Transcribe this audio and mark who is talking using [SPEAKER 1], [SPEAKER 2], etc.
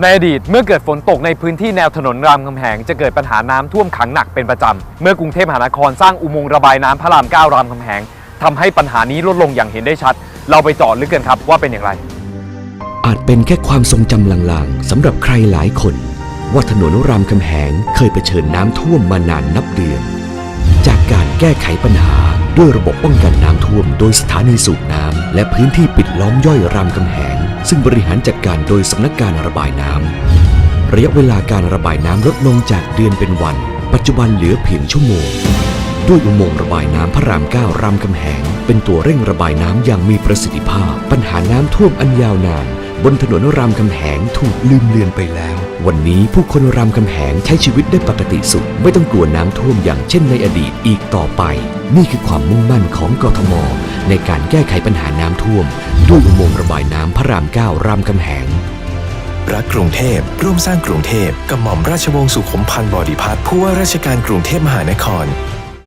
[SPEAKER 1] ในอดีตเมื่อเกิดฝนตกในพื้นที่แนวถนนรามคำแหงจะเกิดปัญหาน้ำท่วมขังหนักเป็นประจำ เมื่อกรุงเทพมหานครสร้างอุโมงค์ระบายน้ำพระรามเก้ารามคำแหงทำให้ปัญหานี้ลดลงอย่างเห็นได้ชัด เราไปเจาะลึกกันครับว่าเป็นอย่างไร
[SPEAKER 2] อาจเป็นแค่ความทรงจำลางๆสำหรับใครหลายคน ว่าถนนรามคำแหงเคยเผชิญน้ำท่วมมานานนับเดือน จากการแก้ไขปัญหาด้วยระบบป้องกันน้ำท่วม โดยสถานีสูบน และพื้นที่ปิดล้อมย่อยรามคำแหง ซึ่งบริหารจัดการโดยสำนักการระบายน้ำระยะเวลาการระบายน้ำลดลงจากเดือนเป็นวัน ปัจจุบันเหลือเพียงชั่วโมง ด้วยอุโมงค์ระบายน้ำพระรามเก้ารามคำแหง เป็นตัวเร่งระบายน้ำอย่างมีประสิทธิภาพ ปัญหาน้ำท่วมอันยาวนานบนถนนรามคำแหงถูกลืมเลือนไปแล้ว วันนี้ผู้คนรามคำแหงใช้ชีวิตได้ปกติสุข ไม่ต้องกลัวน้ำท่วมอย่างเช่นในอดีตอีกต่อไป นี่คือความมุ่งมั่นของกทม ในการแก้ไขปัญหาน้ำท่วม ด้วยอุโมงค์ระบายน้ำพระรามเก้ารามคำแหง
[SPEAKER 3] รักกรุงเทพ ร่วมสร้างกรุงเทพกับหม่อมราชวงศ์สุขุมพันธ์บริพัฒน์ผู้ว่าราชการกรุงเทพมหานคร